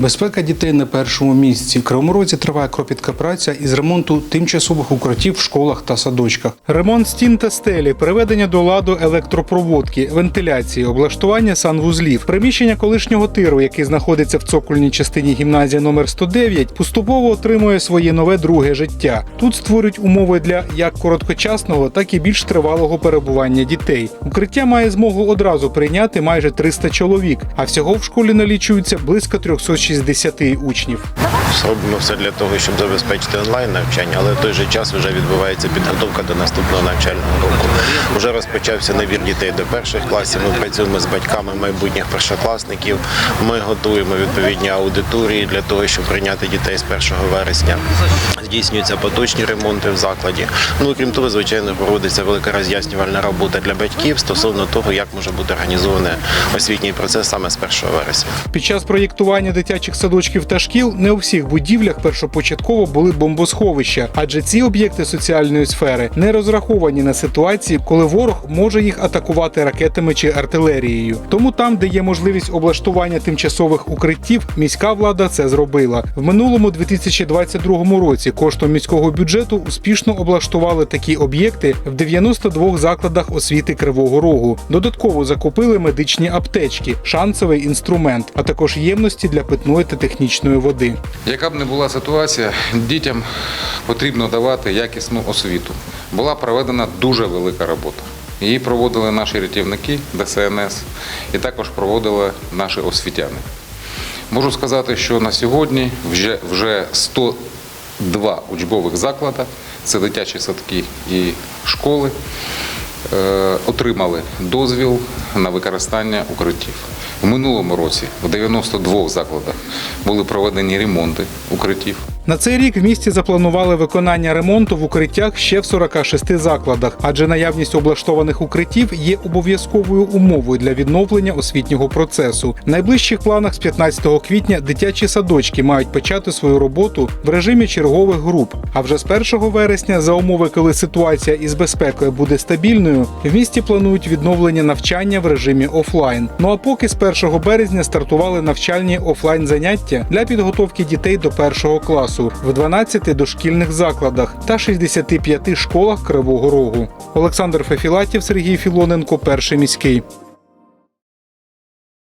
Безпека дітей на першому місці. В Кривому Розі триває кропітка праця із ремонту тимчасових укриттів в школах та садочках. Ремонт стін та стелі, приведення до ладу електропроводки, вентиляції, облаштування санвузлів, приміщення колишнього тиру, який знаходиться в цокольній частині гімназії номер 109, поступово отримує своє нове друге життя. Тут створюють умови для як короткочасного, так і більш тривалого перебування дітей. Укриття має змогу одразу прийняти майже 300 чоловік, а всього в школі налічується близько 360 учнів. Робимо все для того, щоб забезпечити онлайн навчання, але в той же час вже відбувається підготовка до наступного навчального року. Вже розпочався набір дітей до перших класів. Ми працюємо з батьками майбутніх першокласників. Ми готуємо відповідні аудиторії для того, щоб прийняти дітей з 1 вересня. Здійснюються поточні ремонти в закладі. Ну крім того, звичайно, проводиться велика роз'яснювальна робота для батьків стосовно того, як може бути організований освітній процес саме з 1 вересня. Під час проєктування дитячих садочків та шкіл не у всіх будівлях першопочатково були бомбосховища, адже ці об'єкти соціальної сфери не розраховані на ситуації, коли ворог може їх атакувати ракетами чи артилерією. Тому там, де є можливість облаштування тимчасових укриттів, міська влада це зробила. В минулому 2022 році коштом міського бюджету успішно облаштували такі об'єкти в 92 закладах освіти Кривого Рогу. Додатково закупили медичні аптечки, шансовий інструмент, а також ємності для питної та технічної води. Яка б не була ситуація, дітям потрібно давати якісну освіту. Була проведена дуже велика робота. Її проводили наші рятівники ДСНС і також проводили наші освітяни. Можу сказати, що на сьогодні вже, вже 102 учбових заклади, це дитячі садки і школи, е, отримали дозвіл на використання укриттів. В минулому році в 92 закладах були проведені ремонти укриттів. На цей рік в місті запланували виконання ремонту в укриттях ще в 46 закладах, адже наявність облаштованих укриттів є обов'язковою умовою для відновлення освітнього процесу. В найближчих планах з 15 квітня дитячі садочки мають почати свою роботу в режимі чергових груп. А вже з 1 вересня, за умови, коли ситуація із безпекою буде стабільною, в місті планують відновлення навчання в режимі офлайн. Ну а поки з 1 березня стартували навчальні офлайн заняття для підготовки дітей до першого класу в 12 дошкільних закладах та 65 школах Кривого Рогу. Олександр Фефілатів, Сергій Філоненко, перший міський.